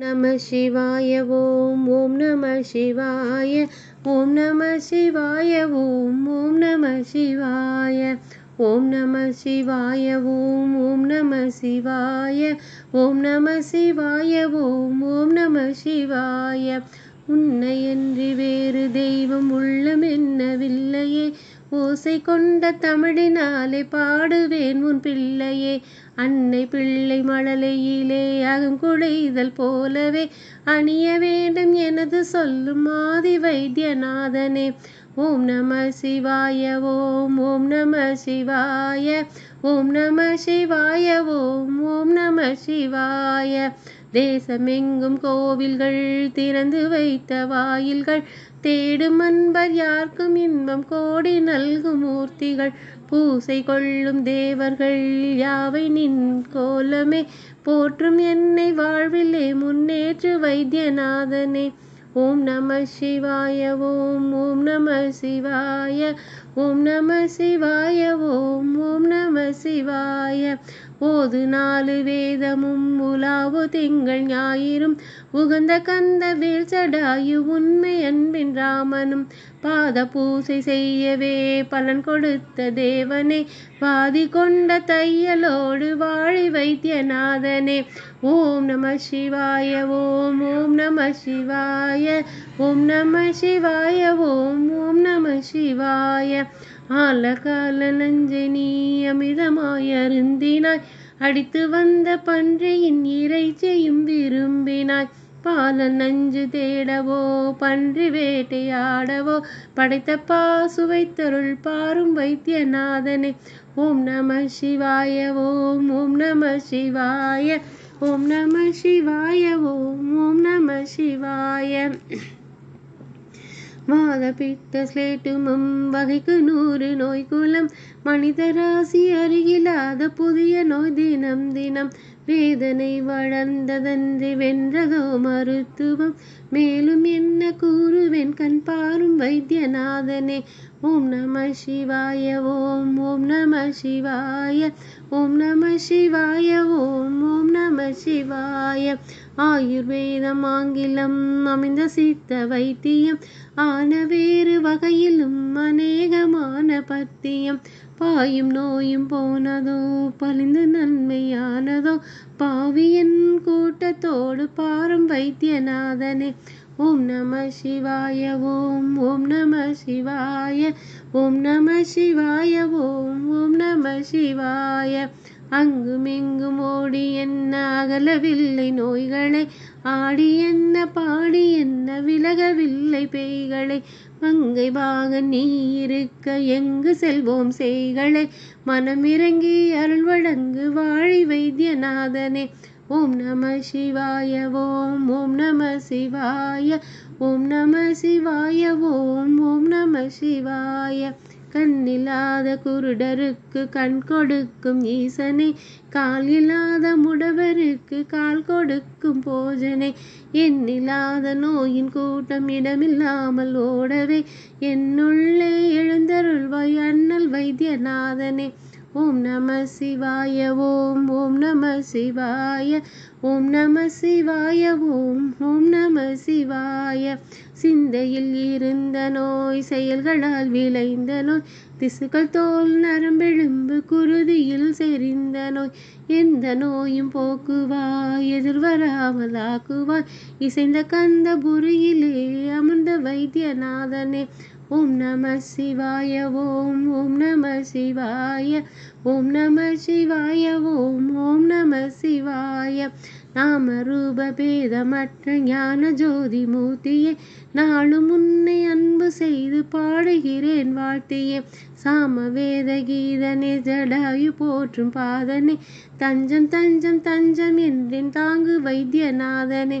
நம சிவாய ஓம் ஓம் நம சிவாய ஓம் நம சிவாய ஓம் ஓம் நம சிவாய ஓம் நம சிவாய ஓம் ஓம் நம சிவாய ஓம் நம சிவாய ஓம் ஓம் நம சிவாய. உன்னை என்று வேறு தெய்வம் உள்ளம் என்னவில்லையே ஓசை கொண்ட தமிழினாலே பாடுவேன் உன் பிள்ளையே. அன்னை பிள்ளை மழலையிலே அகங்குழைதல் போலவே அணிய வேண்டும் எனது சொல்லும் ஆதி வைத்தியநாதனே. ஓம் நம சிவாய ஓம் ஓம் நம சிவாய ஓம் நம சிவாய ஓம் ஓம் நம சிவாய. தேசமெங்கும் கோவில்கள் திறந்து வைத்த வாயில்கள் தேடும் அன்பர் யாருக்கும் இன்பம் கோடி நல்கும் மூர்த்திகள். பூசை கொள்ளும் தேவர்கள் யாவை நின் கோலமே? போற்றும் என்னை வாழ்விலே முன்னேற்று வைத்தியநாதனே. ஓம் நம சிவாய ஓம் ஓம் நம சிவாய ஓம் நம சிவாய ஓம் ஓம் நம சிவாய. ஓது நாலு வேதமும் உலாவு திங்கள் ஞாயிறும். உகந்த கந்த வீழ்ச்சடாயு உண்மை அன்பின் ராமனும். பாத பூசை செய்யவே பலன் கொடுத்த தேவனே. பாதி கொண்ட தையலோடு வாழி வைத்தியநாதனே ஓம் நம சிவாய ஓம் ஓம் நம சிவாய ஓம் நம சிவாய ஓம் ஓம் நம சிவாய. ஆலகால நஞ்சை நீ அமிதமாய் அருந்தினாய் அடித்து வந்த பன்றியின் இறைச்சியும் விரும்பினாய். பால நஞ்சு தேடவோ பன்றி வேட்டையாடவோ படைத்த பாசுவைத்தருள் பாரும் வைத்தியநாதனே. ஓம் நம சிவாய ஓம் ஓம் நம சிவாய ஓம் நம சிவாய ஓம் ஓம் நம சிவாய. வாத பித்த ஸ்லேட்டுமம் வகைக்கு நூறு நோய் குலம். மனித ராசி அருகிலாத புதிய நோய் தினம் தினம். வேதனை வளர்ந்ததன்றி வென்றதோ மருத்துவம். மேலும் என்ன கூறுவேன் கண் பாரும் வைத்தியநாதனே. ஓம் நம சிவாய ஓம் ஓம் நம சிவாய. ஓம் நம சிவாய ஓம் ஓம் நம சிவாய. ஆயுர்வேதம் ஆங்கிலம் அமைந்த சித்த வைத்தியம் ஆன வேறு வகையிலும் அநேகமான பத்தியம். பாயும் நோயும் போனதோ பழிந்து நன்மையானதோ பாவியன் கூட்டத்தோடு பாரும் வைத்தியநாதனே. ஓம் நம சிவாய ஓம் ஓம் நம சிவாய ஓம் நம சிவாய ஓம் ஓம் நம சிவாய. அங்குமிங்கும் ஓடி என்ன அகலவில்லை நோய்களை ஆடி என்ன பாடி என்ன விலகவில்லை பேய்களை. மங்கை பாக நீ இருக்க எங்கு செல்வோம் செய்களை? மனமிறங்கி அருள் வழங்கு வாழி வைத்தியநாதனே. ஓம் நம சிவாய ஓம் ஓம் நம சிவாய ஓம் நம சிவாய ஓம் ஓம் நம சிவாய. கண்ணில்லாத குருடருக்கு கண் கொடுக்கும் ஈசனை கால் இல்லாத முடவருக்கு கால் கொடுக்கும் போஜனை. எண்ணில்லாத நோயின் கூட்டம் இடமில்லாமல் ஓடவே என்னுள்ளே எழுந்தருள்வாய் அண்ணல் வைத்தியநாதனே. ஓம் நம சிவாய ஓம் ஓம் நம சிவாய ஓம் நம சிவாய ஓம் ஓம் நம சிவாய. சிந்தையில் இருந்த நோய் செயல்களால் விளைந்த நோய் திசுக்கள் தோல் நரம்பெழும்பு குருதியில் செறிந்த நோய். எந்த நோயும் போக்குவாய் எதிர்வராமல் ஆக்குவாய் இசைந்த கந்த புரியிலே வைத்தியநாதனே ஓம் நம சிவாய ஓம் ஓம் நம சிவாய ஓம் நம சிவாய ஓம் ஓம் நம சிவாய. நாம ரூப பேதமற்ற ஞான ஜோதி மூர்த்தியே நாளும் உன்னை அன்பு செய்து பாடுகிறேன் வாழ்த்தியே. சாம வேத கீதனே ஜடாயு போற்றும் பாதனே தஞ்சம் தஞ்சம் தஞ்சம் என்றேன் தாங்கு வைத்தியநாதனே.